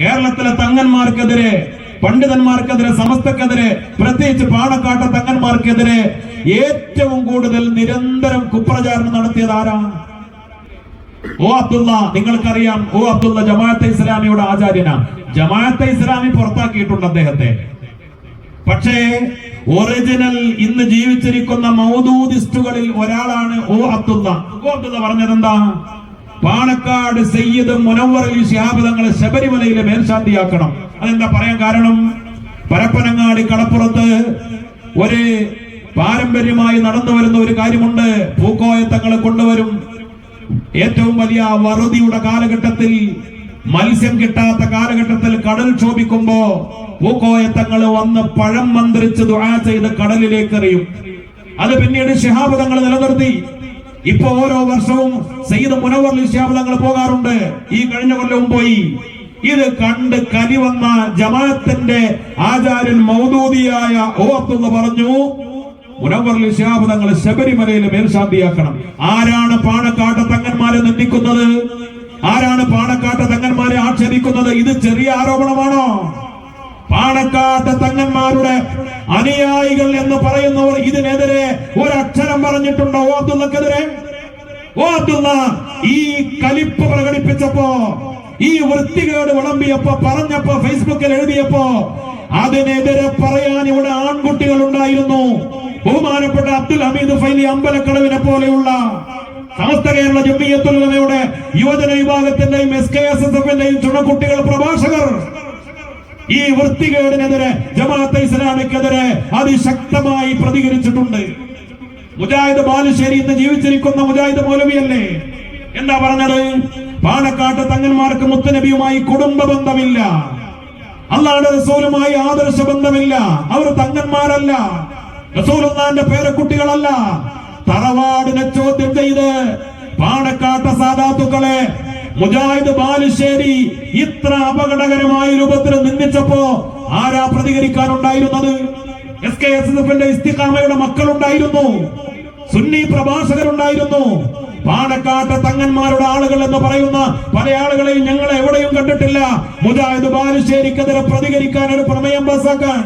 കേരളത്തിലെ തങ്ങന്മാർക്കെതിരെ പണ്ഡിതന്മാർക്കെതിരെ സമസ്തക്കെതിരെ പ്രത്യേകിച്ച് പാണക്കാട്ട തങ്ങന്മാർക്കെതിരെ ഏറ്റവും കൂടുതൽ നിരന്തരം കുപ്രചാരണം നടത്തിയത് ആരാണ്? ഓ അബ്ദുള്ള നിങ്ങൾക്കറിയാം ഓ അബ്ദുള്ള ജമാഅത്തെ ഇസ്ലാമിയുടെ ആചാര്യന ജമാഅത്തെ ഇസ്ലാമി പുറത്താക്കിയിട്ടുണ്ട് അദ്ദേഹത്തെ. പക്ഷേ ഒറിജിനൽ ഇന്ന് ജീവിച്ചിരിക്കുന്ന മൗദൂദിസ്റ്റുകളിൽ ഒരാളാണ് ഓ അബ്ദുള്ള. ഓ അബ്ദുള്ള പറഞ്ഞതെന്താ? പാണക്കാട് സയ്യിദ് മുനവർ അലി ശിഹാബ് തങ്ങളെ ശബരിമലയിലെ മേൽശാന്തിയാക്കണം. അതെന്താ പറയാൻ കാരണം? പരപ്പനങ്ങാടി കടപ്പുറത്ത് ഒരു പാരമ്പര്യമായി നടന്നു വരുന്ന ഒരു കാര്യമുണ്ട്. പൂക്കോയ തങ്ങളെ കൊണ്ടുവരും. ഏറ്റവും വലിയ വറുതിയുടെ കാലഘട്ടത്തിൽ മത്സ്യം കിട്ടാത്ത കാലഘട്ടത്തിൽ കടൽ ക്ഷോഭിക്കുമ്പോ പൂക്കോയത്തങ്ങൾ വന്ന് പഴം മന്ത്രിച്ച് ദുആ ചെയ്ത് കടലിലേക്ക് എറിയും. അത് പിന്നീട് ശിഹാബ് തങ്ങൾ നിലനിർത്തി. ഇപ്പൊ ഓരോ വർഷവും സയ്യിദ് മുനവർ തങ്ങൾ പോകാറുണ്ട്. ഈ കഴിഞ്ഞ കൊല്ലവും പോയി. ഇത് കണ്ട് കലി വന്ന ജമാഅത്തിന്റെ ആചാര്യൻ മൗദൂദിയായ ഓ പറഞ്ഞു മുനവർ ശിഹാബ് തങ്ങൾ ശബരിമലയിൽ മേൽശാന്തിയാക്കണം. ആരാണ് പാണക്കാട്ട തങ്ങന്മാരെ നിന്ദിക്കുന്നത്? ആരാണ് പാണക്കാട്ട തങ്ങന്മാരെ ആക്ഷേപിക്കുന്നത്? ഇത് ചെറിയ ആരോപണമാണോ? പാണക്കാട്ട് തങ്ങന്മാരുടെ അനുയായികൾ എന്ന് പറയുന്നവർ ഇതിനെതിരെ ഒരക്ഷരം പറഞ്ഞിട്ടുണ്ടോ? ഓത്തുന്നക്കെതിരെ ഓത്തുന്ന ഈ കലിപ്പ് പ്രകടിപ്പിച്ചപ്പോ ഈ വൃത്തികേട് വിളമ്പിയപ്പോ പറഞ്ഞപ്പോ ഫേസ്ബുക്കിൽ എഴുതിയപ്പോ അതിനെതിരെ പറയാൻ ഇവിടെ ആൺകുട്ടികൾ ഉണ്ടായിരുന്നു. ബഹുമാനപ്പെട്ട അബ്ദുൽ ഹമീദ് ഫൈലി അമ്പലക്കടവിനെ പോലെയുള്ള സമസ്ത കേരള ജമ്മിയത്തുലമയുടെ യുവജന വിഭാഗത്തിന്റെയും എസ് കെ എസ് എസ് എഫിന്റെയും ചുണക്കുട്ടികൾ പ്രഭാഷകർ ഈ വൃത്തികേടിനെതിരെ ജമാഅത്തെ ഇസ്ലാമിക്കെതിരെ അതിശക്തമായി പ്രതികരിച്ചിട്ടുണ്ട്. മുജാഹിദ് ബാലുശ്ശേരി ഇന്ന് ജീവിച്ചിരിക്കുന്ന മുജാഹിദ് മൗലവിയല്ലേ? എന്താ പറഞ്ഞത്? പാണക്കാട്ട് തങ്ങന്മാർക്ക് മുത്തനബിയുമായി കുടുംബ ബന്ധമില്ല. അള്ളാഹുടെ റസൂലുമായി ആദർശ ബന്ധമില്ല. അവർ തങ്ങന്മാരല്ല. റസൂലുള്ളാന്റെ പേരക്കുട്ടികളല്ല. തറവാടിനെ ചോദ്യം ചെയ്ത് പാണക്കാട്ട സാധാത്തുക്കളെ മുജാഹിദ് ബാലുശ്ശേരി ഇത്ര അപകടകരമായ രൂപത്തിൽ നിന്ദിച്ചപ്പോ ആരാ പ്രതികരിക്കാനുണ്ടായിരുന്നത്? എസ് കെ എസ് എഫിന്റെ ഇസ്തിഖാമയുടെ മക്കളുണ്ടായിരുന്നു. സുന്നി പ്രഭാഷകരുണ്ടായിരുന്നു. പാണക്കാട്ട് തങ്ങന്മാരുടെ ആളുകൾ എന്ന് പറയുന്ന പല ആളുകളെയും ഞങ്ങൾ എവിടെയും കണ്ടിട്ടില്ല. മുജാഹിദ് ബാലുശ്ശേരിക്കെതിരെ പ്രതികരിക്കാൻ ഒരു പ്രമേയം പാസാക്കാൻ.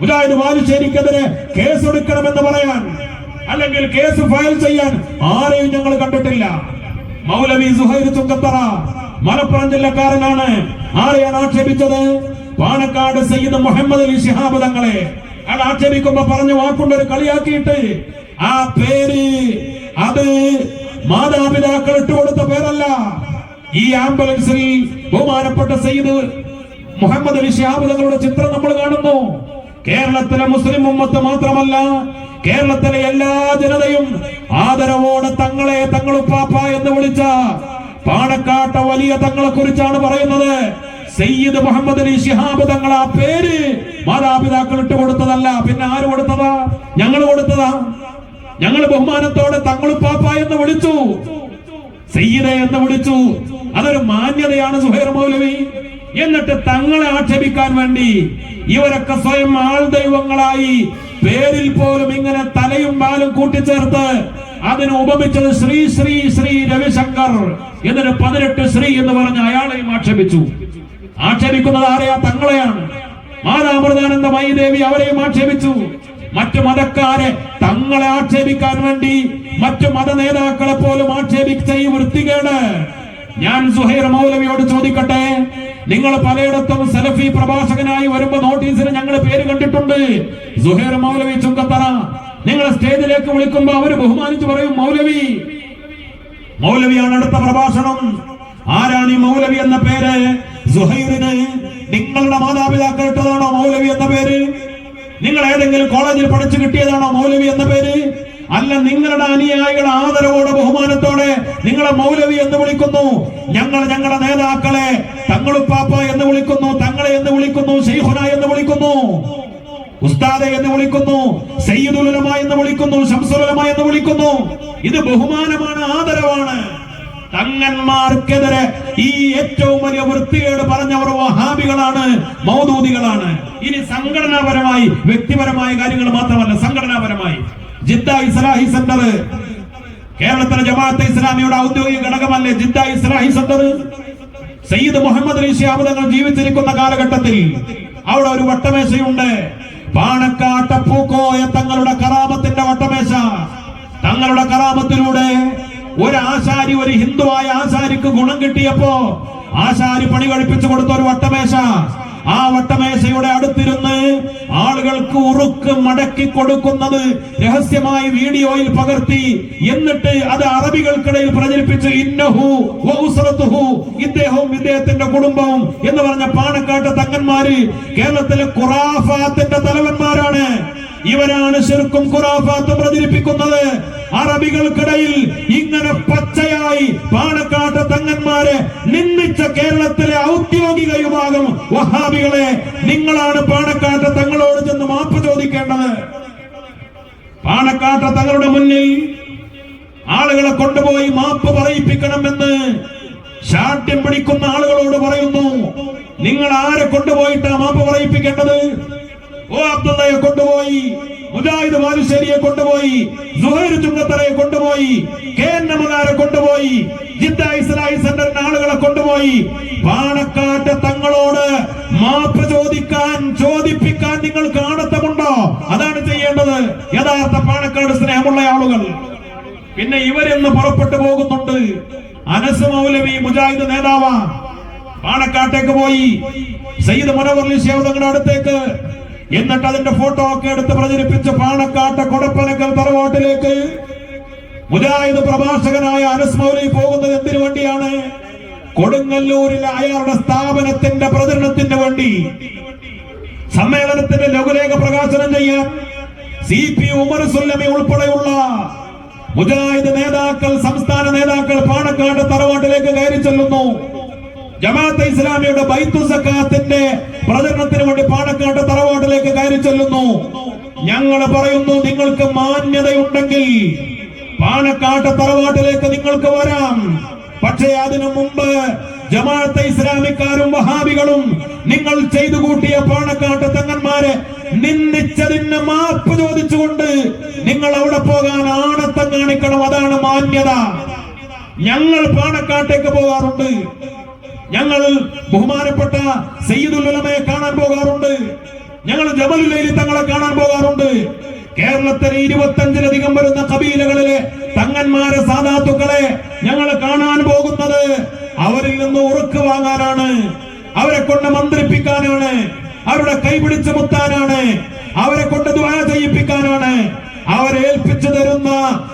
മുജാഹിദ് ബാലുശ്ശേരിക്കെതിരെ കേസെടുക്കണമെന്ന് പറയാൻ. അല്ലെങ്കിൽ കേസ് ഫയൽ ചെയ്യാൻ ആരെയും ഞങ്ങൾ കണ്ടിട്ടില്ല. മൗലവി സുഹൈർ ചുങ്കത്തറ മലപ്പുറം ജില്ലക്കാരനാണ്. ആരെയാണ് ആക്ഷേപിച്ചത്? പാണക്കാട് സയ്യിദ് മുഹമ്മദ് അലി ശിഹാബ് തങ്ങളെ. അയാൾ ആക്ഷേപിക്കുമ്പോ പറഞ്ഞ വാക്കുണ്ട് ഒരു കളിയാക്കിയിട്ട് ആ പേര് അത് മാതാപിതാക്കൾ ഇട്ടുകൊടുത്ത പേരല്ല. ഈ ആംബുലൻസിൽ ബഹുമാനപ്പെട്ട സയ്യിദ് മുഹമ്മദ് അലി ശിഹാബ് തങ്ങളുടെ ചിത്രം നമ്മൾ കാണുന്നു. കേരളത്തിലെ മുസ്ലിം ഉമ്മത്ത് മാത്രമല്ല കേരളത്തിലെ എല്ലാ ജനതയും ആദരവോടെ തങ്ങളെ തങ്ങളുപ്പാപ്പ എന്ന് വിളിച്ച പാണക്കാട്ട വലിയ തങ്ങളെ കുറിച്ചാണ് പറയുന്നത്. സയ്യിദ് മുഹമ്മദ് അലി ഷിഹാബ് തങ്ങൾ ആ പേര് മാതാപിതാക്കൾ ഇട്ട് കൊടുത്തതല്ല. പിന്നെ ആര് കൊടുത്തതാ? ഞങ്ങൾ കൊടുത്തതാ? ഞങ്ങൾ ബഹുമാനത്തോടെ തങ്ങളുപ്പാപ്പ എന്ന് വിളിച്ചു. സയ്യിദ എന്ന് വിളിച്ചു. അതൊരു മാന്യതയാണ് സുഹൈർ മൗലവി. എന്നിട്ട് തങ്ങളെ ആക്ഷേപിക്കാൻ വേണ്ടി ഇവരൊക്കെ സ്വയം ആൾ ദൈവങ്ങളായി പേരിൽ പോലും ഇങ്ങനെ തലയും പാലും കൂട്ടിച്ചേർത്ത് അതിന് ഉപമിച്ചത് ശ്രീ ശ്രീ ശ്രീ രവിശങ്കർ. എന്നിട്ട് പതിനെട്ട് ശ്രീ എന്ന് പറഞ്ഞ് അയാളെയും ആക്ഷേപിച്ചു. ആക്ഷേപിക്കുന്നത് ആരെയാ തങ്ങളെയാണ്. മാതാമൃതാനന്ദ ദേവി അവരെയും ആക്ഷേപിച്ചു. മറ്റു മതക്കാരെ തങ്ങളെ ആക്ഷേപിക്കാൻ വേണ്ടി മറ്റു മത നേതാക്കളെ പോലും ആക്ഷേപിച്ച ഈ വൃത്തികേട്. ഞാൻ സുഹൈർ മൗലവിയോട് ചോദിക്കട്ടെ? നിങ്ങൾ പലയിടത്തും സലഫി പ്രഭാഷകനായി വരുമ്പോ നോട്ടീസിന് ഞങ്ങൾ പേര് കണ്ടിട്ടുണ്ട്. സുഹൈർ മൗലവി ചുങ്കത്തറ. നിങ്ങൾ സ്റ്റേജിലേക്ക് വിളിക്കുമ്പോ അവർ ബഹുമാനിച്ചു പറയും മൗലവി മൗലവിയാണ് അടുത്ത പ്രഭാഷണം. ആരാണ് ഈ മൗലവി എന്ന പേര്? സുഹൈറിന്. നിങ്ങളുടെ മാതാപിതാക്കൾ ഇട്ടതാണോ മൗലവി എന്ന പേര്? നിങ്ങൾ ഏതെങ്കിലും കോളേജിൽ പഠിച്ചു കിട്ടിയതാണോ മൗലവി എന്ന പേര്? അല്ല നിങ്ങളുടെ അനുയായികളെ ആദരവോടെ ബഹുമാനത്തോടെ നിങ്ങളെ മൗലവി എന്ന് വിളിക്കുന്നു. ഞങ്ങൾ ഞങ്ങളുടെ നേതാക്കളെ തങ്ങളുപ്പാപ്പ എന്ന് വിളിക്കുന്നു തങ്ങളെ എന്ന് വിളിക്കുന്നു ശ്രീഹുന എന്ന് വിളിക്കുന്നു ഉസ്താദെ എന്ന് വിളിക്കുന്നു സയ്യിദുലമ എന്ന് വിളിക്കുന്നു ശംസുലമ എന്ന് വിളിക്കുന്നു. ഇത് ബഹുമാനമാണ് ആദരവാണ്. തങ്ങന്മാർക്കെതിരെ ഈ ഏറ്റവും വലിയ വൃത്തികേട് പറഞ്ഞവർ വഹാബികളാണ് മൗദൂദികളാണ്. ഇനി സംഘടനാപരമായി വ്യക്തിപരമായ കാര്യങ്ങൾ മാത്രമല്ല സംഘടനാപരമായി. Jeddah Islahi centre. കേരളത്തിലെ ജമാഅത്തെ ഇസ്ലാമിയുടെ ഔദ്യോഗിക ഘടകമല്ലേ ജിദ്ദ ഇസ്ലാഹി സെന്റർ? സയ്യിദ് മുഹമ്മദ് ശിഹാബ് തങ്ങൾ ജീവിച്ചിരിക്കുന്ന കാലഘട്ടത്തിൽ അവിടെ ഒരു വട്ടമേശയുണ്ട്. പാണക്കാട്ട പൂക്കോയ തങ്ങളുടെ കറാമത്തിന്റെ വട്ടമേശ. തങ്ങളുടെ കറാമത്തിലൂടെ ഒരു ആശാരി ഒരു ഹിന്ദുവായ ആശാരിക്ക് ഗുണം കിട്ടിയപ്പോ ആശാരി പണി കഴിപ്പിച്ചു കൊടുത്ത ഒരു വട്ടമേശ. ആ വട്ടമേശയുടെ അടുത്തിരുന്ന് ആളുകൾക്ക് ഉറുക്ക് മടക്കി കൊടുക്കുന്നത് രഹസ്യമായി വീഡിയോയിൽ പകർത്തി എന്നിട്ട് അത് അറബികൾക്കിടയിൽ പ്രചരിപ്പിച്ച് ഇന്നഹു ഇദ്ദേഹവും ഇദ്ദേഹത്തിന്റെ കുടുംബവും എന്ന് പറഞ്ഞ പാണക്കാട്ട് തങ്ങന്മാര് കേരളത്തിലെ ഖുറാഫാത്തിന്റെ തലവന്മാരാണ്. ഇവരാണ് ശിർക്കും ഖുറാഫാത്തും പ്രചരിപ്പിക്കുന്നത്. അറബികൾക്കിടയിൽ ഇങ്ങനെ പച്ചയായി പാണക്കാട്ട് തങ്ങന്മാരെ നിന്ദിച്ച വിഭാഗം വഹാബികളെ നിങ്ങളാണ് പാണക്കാട്ട് തങ്ങളോട് ചെന്ന് മാപ്പ് ചോദിക്കേണ്ടത്. പാണക്കാട്ട് തങ്ങളുടെ മുന്നിൽ ആളുകളെ കൊണ്ടുപോയി മാപ്പ് പറയിപ്പിക്കണമെന്ന് ശാഠ്യം പിടിക്കുന്ന ആളുകളോട് പറയുന്നു. നിങ്ങൾ ആരെ കൊണ്ടുപോയിട്ടാ മാപ്പ് പറയിപ്പിക്കേണ്ടത്? ഓ അബ്ദുള്ളയെ കൊണ്ടുപോയി മുജാഹിദ് ബാലുശ്ശേരിയെ കൊണ്ടുപോയി സുഹൈർ ചുങ്കത്തറയെ കൊണ്ടുപോയി കെ എൻ നമകാരെ കൊണ്ടുപോയി ജിദ്ദ ഇസ്രായേൽ സെന്ററിന് ആളുകളെ കൊണ്ടുപോയി. പാണക്കാട്ട് തങ്ങളോട് മാപ്പ് ചോദിക്കാൻ ചോദിപ്പിക്കാൻ നിങ്ങൾ കാണത്തമുണ്ടോ അതാണ് ചെയ്യേണ്ടത്. യഥാർത്ഥ പാണക്കാട് സ്നേഹമുള്ള ആളുകൾ. പിന്നെ ഇവരെന്ന് പുറപ്പെട്ടു പോകുന്നുണ്ട്. അനസ് മൗലവി മുജാഹിദ് നേതാവാ. പാണക്കാട്ടേക്ക് പോയി. സയ്യിദ് മുനവർലി ശേവതങ്ങളുടെ അടുത്തേക്ക്. എന്നിട്ട് അതിന്റെ ഫോട്ടോ ഒക്കെ എടുത്ത് പ്രചരിപ്പിച്ച് പാണക്കാട്ട് കൊടപ്പനക്കൽ തറവാട്ടിലേക്ക് മുജാഹിദ് പ്രഭാഷകനായ അനസ് മൗലി പോകുന്നത് എന്തിനു വേണ്ടിയാണ്? കൊടുങ്ങല്ലൂരിലെ അയാളുടെ സ്ഥാപനത്തിന്റെ പ്രചരണത്തിന് വേണ്ടി. സമ്മേളനത്തിന്റെ ലഘുലേഖ പ്രകാശനം ചെയ്യാൻ സി പി ഉമർ സുല്ലമി ഉൾപ്പെടെയുള്ള മുജാഹിദ് നേതാക്കൾ സംസ്ഥാന നേതാക്കൾ പാണക്കാട് തറവാട്ടിലേക്ക് കയറി ചെല്ലുന്നു. ജമാഅത്തെ ഇസ്ലാമിയുടെ ബൈത്തു സക്കാത്തിന്റെ പ്രചരണത്തിന് വേണ്ടി പാണക്കാട് തറവാട്ടിലേക്ക് കയറി ചെല്ലുന്നു. ഞങ്ങൾ പറയുന്നു നിങ്ങൾക്ക് മാന്യതയുണ്ടെങ്കിൽ പാണക്കാട്ട് തറവാട്ടിലേക്ക് നിങ്ങൾക്ക് വരാം. പക്ഷേ അതിനു മുമ്പ് ജമാഅത്തെ ഇസ്ലാമിക്കാരും വഹാബികളും നിങ്ങൾ ചെയ്തു കൂട്ടിയ പാണക്കാട്ട് തങ്ങന്മാരെ നിന്ദിച്ചതിന് മാപ്പ് ചോദിച്ചുകൊണ്ട് നിങ്ങൾ അവിടെ പോകാൻ ആണത്തം കാണിക്കണം. അതാണ് മാന്യത. ഞങ്ങൾ പാണക്കാട്ടേക്ക് പോകാറുണ്ട്. ഞങ്ങൾ ബഹുമാനപ്പെട്ട സയ്യിദുൽ ഉലമയെ കാണാൻ പോകാറുണ്ട്. ഞങ്ങൾ ജമലുലൈലി തങ്ങളെ കാണാൻ പോകാറുണ്ട്. കേരളത്തിലെ ഇരുപത്തഞ്ചിലധികം വരുന്ന കബീലകളിലെ തങ്ങന്മാരെ സാധാത്തുക്കളെ ഞങ്ങൾ കാണാൻ പോകുന്നത് അവരിൽ നിന്ന് ഉറക്ക് വാങ്ങാനാണ്. അവരെ കൊണ്ട് മന്ത്രിപ്പിക്കാനാണ്. അവരുടെ കൈപിടിച്ച് മുത്താനാണ്. അവരെ കൊണ്ട് ദ്വാര ചെയ്യിപ്പിക്കാനാണ്. അവരെ ഏൽപ്പിച്ചു തരുന്ന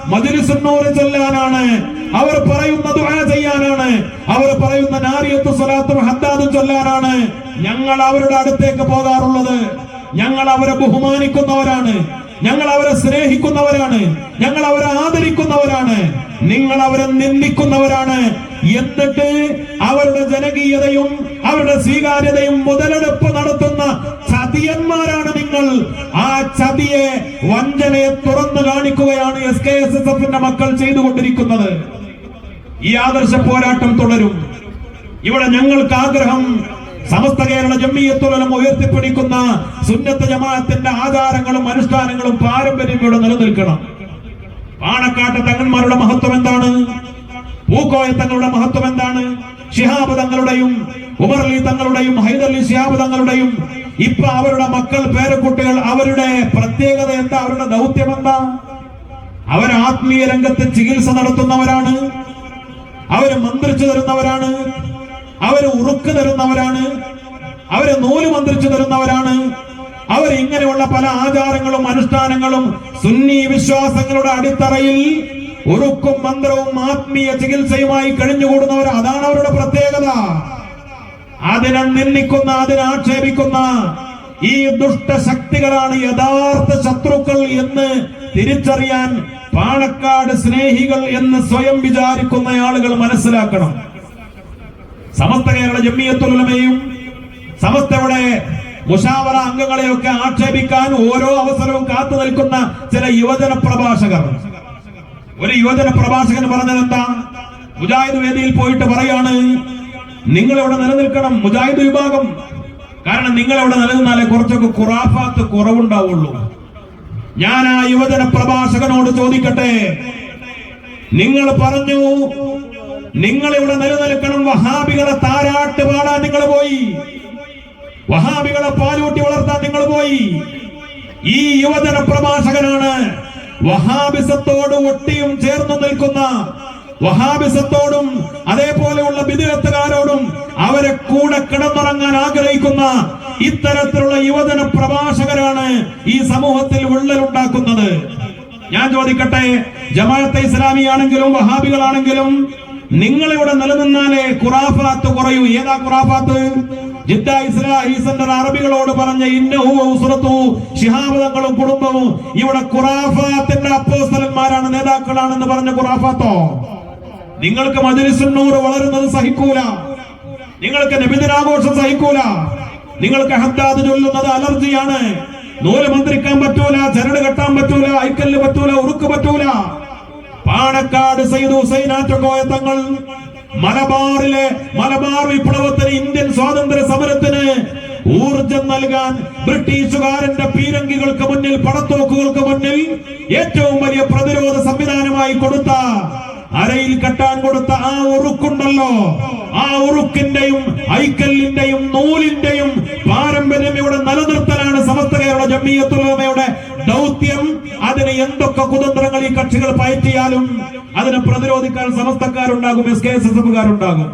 മജിലിസുന്നൂറ് ചെല്ലാനാണ്. അവർ പറയുന്ന ദ്വാര ചെയ്യാനാണ്. അവർ പറയുന്ന നാരിയത്ത് സ്വലാത്തും ഹദ്ദാദും ചൊല്ലാനാണ്. ഞങ്ങൾ അവരുടെ അടുത്തേക്ക് പോകാറുള്ളത്. ഞങ്ങൾ അവരെ ബഹുമാനിക്കുന്നവരാണ്. ഞങ്ങൾ അവരെ സ്നേഹിക്കുന്നവരാണ്. ഞങ്ങൾ അവരെ ആദരിക്കുന്നവരാണ്. നിങ്ങൾ അവരെ നിന്ദിക്കുന്നവരാണ്. എന്നിട്ട് അവരുടെ ജനകീയതയും അവരുടെ സ്വീകാര്യതയും മുതലെടുപ്പ് നടത്തുന്ന ചതിയന്മാരാണ് നിങ്ങൾ. ആ ചതിയെ വഞ്ചനയെ തുറന്നു കാണിക്കുകയാണ് എസ് കെ എസ് എസ് എഫിന്റെ മക്കൾ ചെയ്തുകൊണ്ടിരിക്കുന്നത്. ഈ ആദർശ പോരാട്ടം തുടരും. ഇവിടെ ഞങ്ങൾക്ക് ആഗ്രഹം സമസ്ത കേരള ജമ്മിയത്തുലം ഉയർത്തിപ്പിടിക്കുന്ന സുന്നത്ത ജമാഅത്തിന്റെ ആധാരങ്ങളും അനുഷ്ഠാനങ്ങളും പാരമ്പര്യം ഇവിടെ നിലനിൽക്കണം. പാണക്കാട്ട് തങ്ങന്മാരുടെ മഹത്വം എന്താണ്? പൂക്കോയ തങ്ങളുടെ മഹത്വം എന്താണ്? ഷിഹാബ് തങ്ങളുടെയും ഉമർലി തങ്ങളുടെയും ഹൈദർലി ഷിഹാബ് തങ്ങളുടെയും ഇപ്പൊ അവരുടെ മക്കൾ പേരക്കുട്ടികൾ അവരുടെ പ്രത്യേകത എന്താ? അവരുടെ ദൗത്യം എന്താ? അവർ ആത്മീയ രംഗത്ത് ചികിത്സ നടത്തുന്നവരാണ്. അവർ മന്ത്രിച്ചു തരുന്നവരാണ്. അവർ ഉറുക്ക് തരുന്നവരാണ്. അവർ നൂൽ മന്ത്രിച്ചു തരുന്നവരാണ്. അവർ ഇങ്ങനെയുള്ള പല ആചാരങ്ങളും അനുഷ്ഠാനങ്ങളും സുന്നി വിശ്വാസങ്ങളുടെ അടിത്തറയിൽ ഉറുക്കും മന്ത്രവും ആത്മീയ ചികിത്സയുമായി കഴിഞ്ഞുകൂടുന്നവർ അതാണ് അവരുടെ പ്രത്യേകത. അതിനെ നിന്ദിക്കുന്ന അതിനെ ആക്ഷേപിക്കുന്ന ഈ ദുഷ്ടശക്തികളാണ് യഥാർത്ഥ ശത്രുക്കൾ എന്ന് തിരിച്ചറിയാൻ പാണക്കാട് സ്നേഹികൾ എന്ന് സ്വയം വിചാരിക്കുന്ന ആളുകൾ മനസ്സിലാക്കണം. സമസ്ത കേരള ജമ്മിയത്തുലമയും സമസ്തയുടെ മുഷാവറ അംഗങ്ങളെയൊക്കെ ആക്ഷേപിക്കാൻ ഓരോ അവസരവും കാത്തു നിൽക്കുന്ന ചില യുവജന പ്രഭാഷകർ. ഒരു യുവജന പ്രഭാഷകൻ പറഞ്ഞത് എന്താ? മുജാഹിദ് വേദിയിൽ പോയിട്ട് പറയാണ് നിങ്ങൾ ഇവിടെ നിലനിൽക്കണം മുജാഹിദ് വിഭാഗം. കാരണം നിങ്ങൾ ഇവിടെ നിലനിന്നാലേ കുറച്ചൊക്കെ കുറാഫാത്ത് കുറവുണ്ടാവുള്ളൂ. ഞാൻ ആ യുവജന പ്രഭാഷകനോട് ചോദിക്കട്ടെ നിങ്ങൾ പറഞ്ഞു നിങ്ങൾ ഇവിടെ നിലനിൽക്കണം. വഹാബികളെ താരാട്ട് പാടാൻ നിങ്ങൾ പോയി. വഹാബികളെ പാലൂട്ടി വളർത്താൻ നിങ്ങൾ പോയി. ഈ യുവജന പ്രഭാഷകനാണ് വഹാബിസത്തോട് ഒട്ടിയും ചേർന്നു നിൽക്കുന്ന വഹാബിസത്തോടും അതേപോലെയുള്ള ബിദിരത്തുകാരോടും അവരെ കൂടെ കിടന്നുറങ്ങാൻ ആഗ്രഹിക്കുന്ന ഇത്തരത്തിലുള്ള യുവജന പ്രഭാഷകരാണ് ഈ സമൂഹത്തിൽ വിള്ളലുണ്ടാക്കുന്നത്. ഞാൻ ചോദിക്കട്ടെ ജമാഅത്തെ ഇസ്ലാമിയാണെങ്കിലും വഹാബികളാണെങ്കിലും നിങ്ങൾ ഇവിടെ നിലനിന്നാലേ ഖുറാഫാത്ത് കുറയൂ. ഏതാ ഖുറാഫാത്ത്? ജിദ്ദ ഇസ്ലാഹിസന്റെ അറബികളോട് പറഞ്ഞ ഇന്നഹു ഔസുറത്തു ശിഹാബ് തങ്ങളും കുടുംബവും ഇവിടെ ഖുറാഫാത്തിന്റെ അപ്പോസ്തലന്മാരാണ് നേതാക്കളാണെന്ന് പറഞ്ഞ ഖുറാഫാത്തോ? നിങ്ങൾക്ക് മജലിസുന്നൂർ വളരുന്നത് സഹിക്കൂല. നിങ്ങൾക്ക് നബിദിനാഘോഷം സഹിക്കൂല. നിങ്ങൾക്ക് ഹദ്ദാദ് ചൊല്ലുന്നത് അലർജിയാണ്. നൂൽ മന്ത്രിക്കാൻ പറ്റൂല ചരട് കെട്ടാൻ പറ്റൂല ഐക്കല്ല് പറ്റൂല ഉറുക്ക് പറ്റൂല. പാണക്കാട് സയ്യിദ് ഹുസൈൻ ആറ്റക്കോയ തങ്ങൾ മലബാറിലെ മലബാർ വിപ്ലവത്തിന് ഇന്ത്യൻ സ്വാതന്ത്ര്യ സമരത്തിന് ഊർജം നൽകാൻ ബ്രിട്ടീഷുകാരന്റെ പീരങ്കികൾക്ക് മുന്നിൽ പടത്തോക്കുകൾക്ക് മുന്നിൽ ഏറ്റവും വലിയ പ്രതിരോധ സംവിധാനമായി കൊടുത്ത അരയിൽ കെട്ടാൻ കൊടുത്ത ആ ഉറുക്കുണ്ടല്ലോ. ആ ഉറുക്കിന്റെയും ഐക്കല്ലിന്റെയും നൂലിന്റെയും പാരമ്പര്യം ഇവിടെ നിലനിർത്തലാണ് സമസ്ത കേരള ജമ്മിയത്തുലമയുടെ ദൗത്യം. അതിന് എന്തൊക്കെ കുതന്ത്രങ്ങൾ ഈ കക്ഷികൾ പയറ്റിയാലും അതിനെ പ്രതിരോധിക്കാൻ സമസ്തക്കാരുണ്ടാകും എസ് കെ എസ് എസ് എഫുകാരുണ്ടാകും.